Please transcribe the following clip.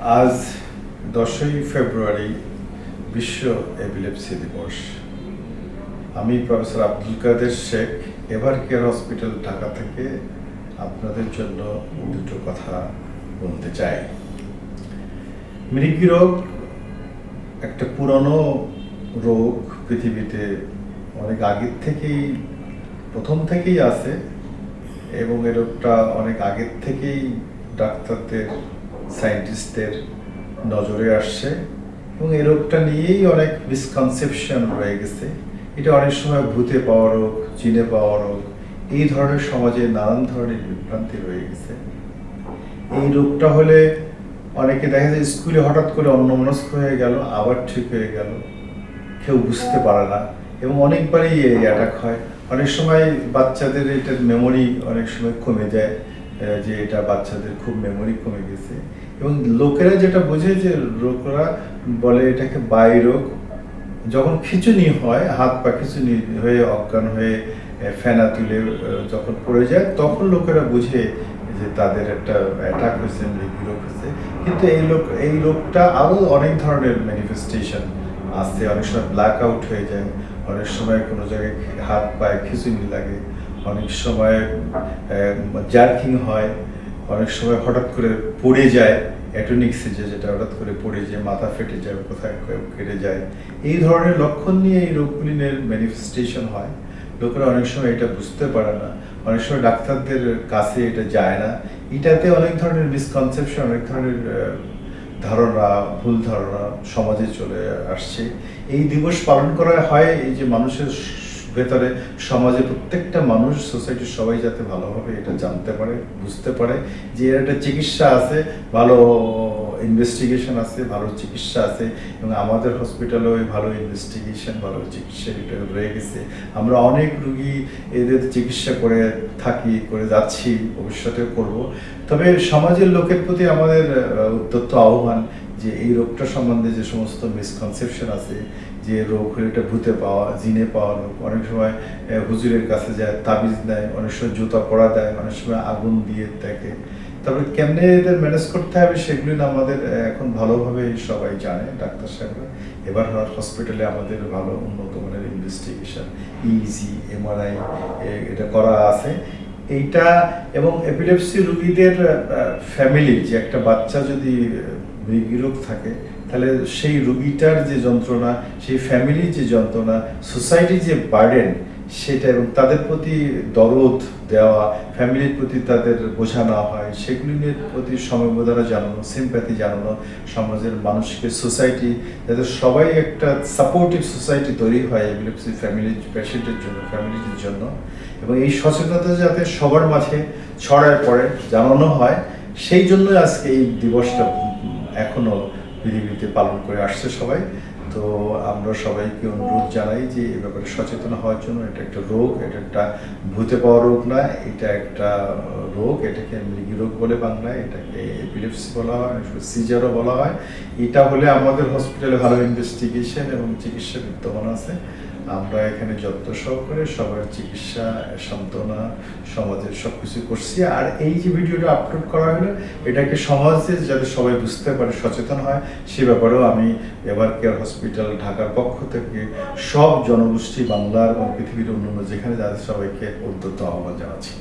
আজ দশই ফেব্রুয়ারি বিশ্ব এপিলেপসি দিবস। আমি professor Abdul Kader Sheikh, Evercare hospital Dhaka থেকে আপনাদের জন্য দুটো কথা বলতে চাই। মৃগী রোগ, একটা পুরনো রোগ পৃথিবীতে অনেক আগের থেকেই, প্রথম থেকেই আছে এবং এ রোগটা অনেক আগের থেকেই ডাক্তারদের সায়েন্টিস্টদের নজরে আসছে এবং এই রোগটা নিয়েই অনেক মিসকনসেপশন রয়ে গেছে। এটা অনেক সময় ভূতে পাওয়া রোগ চিনে পাওয়া রোগ, এই ধরনের সমাজে নানান ধরনের বিভ্রান্তি রয়ে গেছে। এই রোগটা হলে অনেকে দেখা যায় স্কুলে হঠাৎ করে অন্যমনস্ক হয়ে গেল, আবার ঠিক হয়ে গেল, কেউ বুঝতে পারে না এবং অনেকবারই অ্যাটাক হয়। অনেক সময় বাচ্চাদের এটার মেমোরি অনেক সময় কমে যায়। যে এটা বাচ্চাদের খুব মেমোরি কমে গেছে। এবং লোকেরা যেটা বোঝে যে লোকেরা বলে এটাকে বাই রোগ, যখন খিচুনি হয়, হাত পা খিচুনি হয়ে, অজ্ঞান হয়ে ফেনা তুলে যখন পড়ে যায়, তখন লোকেরা বুঝে যে তাদের একটা অ্যাটাক হয়েছে, মৃত্যু রোগ হয়েছে। কিন্তু এই লোক, এই রোগটা আরও অনেক ধরনের ম্যানিফেস্টেশন আসছে। অনেক সময় ব্ল্যাক আউট হয়ে যায়, অনেক সময় কোনো জায়গায় হাত পায়ে খিচুনি লাগে। অনেক সময় জার্কিং হয়, অনেক সময় হঠাৎ করে পড়ে যায় অ্যাটনিক যে যেটা হঠাৎ করে পড়ে যায়, মাথা ফেটে যায়, কোথায় কেটে যায়, এই ধরনের লক্ষণ নিয়ে এই রোগগুলির ম্যানিফেস্টেশন হয়। লোকেরা অনেক সময় এটা বুঝতে পারে না। অনেক সময় ডাক্তারদের কাছে এটা যায় না। এটাতে অনেক ধরনের মিসকনসেপশন অনেক ধরনের ধারণা, ভুল ধারণা সমাজে চলে আসছে। এই দিবস পালন করা হয় এই যে মানুষের ভেতরে সমাজে প্রত্যেকটা মানুষ সোসাইটির সবাই যাতে ভালোভাবে এটা জানতে পারে, বুঝতে পারে যে এর একটা চিকিৎসা আছে, ভালো ইনভেস্টিগেশন আছে, ভালো চিকিৎসা আছে, এবং আমাদের হসপিটালেও ভালো ইনভেস্টিগেশন ভালো চিকিৎসা এটা রয়ে গেছে। আমরা অনেক রুগী এদের চিকিৎসা করে থাকি, করে যাচ্ছি, ভবিষ্যতেও করব। তবে সমাজের লোকের প্রতি আমাদের উদ্যত্ত আহ্বান যে এই রোগটা সম্বন্ধে যে সমস্ত মিসকনসেপশন আছে, যে রোগ হলে এটা ভূতে পাওয়া, জিনে পাওয়া রোগ, অনেক সময় হুজুরের কাছে যায়, তাবিজ দেয় অনেক সময় জুতা পরা দেয়, অনেক সময় আগুন দিয়ে দেখে। তারপরে কেমনে এদের ম্যানেজ করতে হবে সেগুলি না আমাদের এখন ভালোভাবে সবাই জানে, ডাক্তার সাহেবরা। এবার হসপিটালে আমাদের ভালো উন্নত মানের ইনভেস্টিগেশন ইজি এমআরআই এটা করা আছে। এইটা এবং এপিলেপসি রুগীদের ফ্যামিলি যে একটা বাচ্চা যদি রোগ থাকে, তাহলে সেই রুগীটার যে যন্ত্রণা, সেই ফ্যামিলির যে যন্ত্রণা সোসাইটির যে বার্ডেন সেটা এবং তাদের প্রতি দরদ দেওয়া ফ্যামিলির প্রতি তাদের বোঝা না হয় সেগুলির প্রতি সমবেদনা জানানো সিম্প্যাথি জানানো, সমাজের মানুষকে সোসাইটি যাতে সবাই একটা সাপোর্টিভ সোসাইটি তৈরি হয় এপিলেপসি ফ্যামিলির পেশেন্টের জন্য ফ্যামিলির জন্য। এবং এই সচেতনতা যাতে সবার মাঝে ছড়ায় পড়ে, জানানো হয়, সেই জন্য আজকে এই দিবসটা উম, এখনও পৃথিবীতে পালন করে আসছে সবাই। তো আমরা সবাইকে অনুরোধ জানাই যে এ ব্যাপারে সচেতন হওয়ার জন্য এটা একটা রোগ এটা একটা ভূতে পাওয়া রোগ না এটা একটা রোগ, এটাকে মৃগী রোগ বলে বাংলায়, এটাকে এপিলেপসি বলা হয় সিজারও বলা হয়। এটা হলে আমাদের হসপিটালে ভালো ইনভেস্টিগেশন এবং চিকিৎসা বিদ্যমান আছে। আমরা এখানে যত্ন সহকারে সবার চিকিৎসা, সান্ত্বনা, সমাজের সব কিছু করছি। আর এই যে ভিডিওটা আপলোড করা হলো, এটাকে সমাজে যাতে সবাই বুঝতে পারে, সচেতন হয়, সে ব্যাপারেও আমি এবার কেয়ার হসপিটাল ঢাকার পক্ষ থেকে সব জনগোষ্ঠী বাংলার এবং পৃথিবীর অন্যান্য যেখানে যাদের সবাইকে উদ্যত আহ্বান জানাচ্ছি।